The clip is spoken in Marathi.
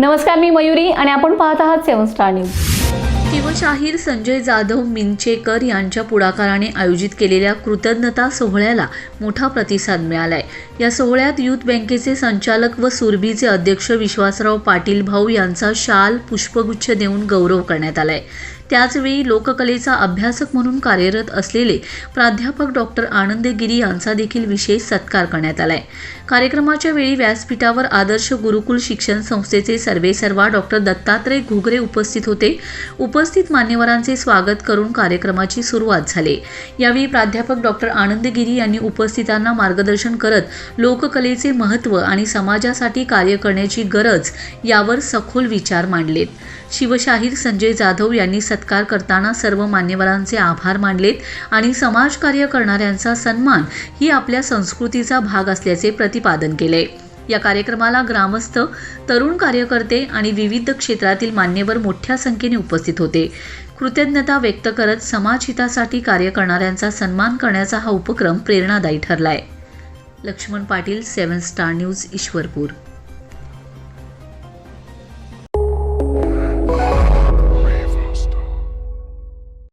नमस्कार मी मयुरी आणि आपण पाहत आहात seven star news. Shivshahir Sanjay Jadhav Minchekar यांच्या पुढाकाराने आयोजित केलेल्या कृतज्ञता सोहळ्याला मोठा प्रतिसाद मिळालाय. या सोहळ्यात युथ बँकेचे संचालक व सुरभीचे अध्यक्ष विश्वासराव पाटील भाऊ यांचा शाल पुष्पगुच्छ देऊन गौरव करण्यात आलाय. त्याचवेळी लोककलेचा अभ्यासक म्हणून कार्यरत असलेले प्राध्यापक डॉक्टर आनंद गिरी यांचा देखील विशेष सत्कार करण्यात आलाय. कार्यक्रमाच्या वेळी व्यासपीठावर आदर्श गुरुकुल शिक्षण संस्थेचे सर्वेसर्वा डॉक्टर दत्तात्रय घुगरे उपस्थित होते. उपस्थित मान्यवरांचे स्वागत करून कार्यक्रमाची सुरुवात झाली. यावेळी प्राध्यापक डॉक्टर आनंद गिरी यांनी उपस्थितांना मार्गदर्शन करत लोककलेचे महत्त्व आणि समाजासाठी कार्य करण्याची गरज यावर सखोल विचार मांडलेत. शिवशाहीर संजय जाधव यांनी सत्कार करताना सर्व मान्यवरांचे आभार मानलेत आणि समाजकार्य करणाऱ्यांचा सन्मान ही आपल्या संस्कृतीचा भाग असल्याचे प्रतिपादन केले. या कार्यक्रमाला ग्रामस्थ तरुण कार्यकर्ते आणि विविध क्षेत्रातील मान्यवर मोठ्या संख्येने उपस्थित होते. कृतज्ञता व्यक्त करत समाजहितासाठी कार्य करणाऱ्यांचा सन्मान करण्याचा हा उपक्रम प्रेरणादायी ठरलाय. Laxman Patil seven star news Ishwarpur.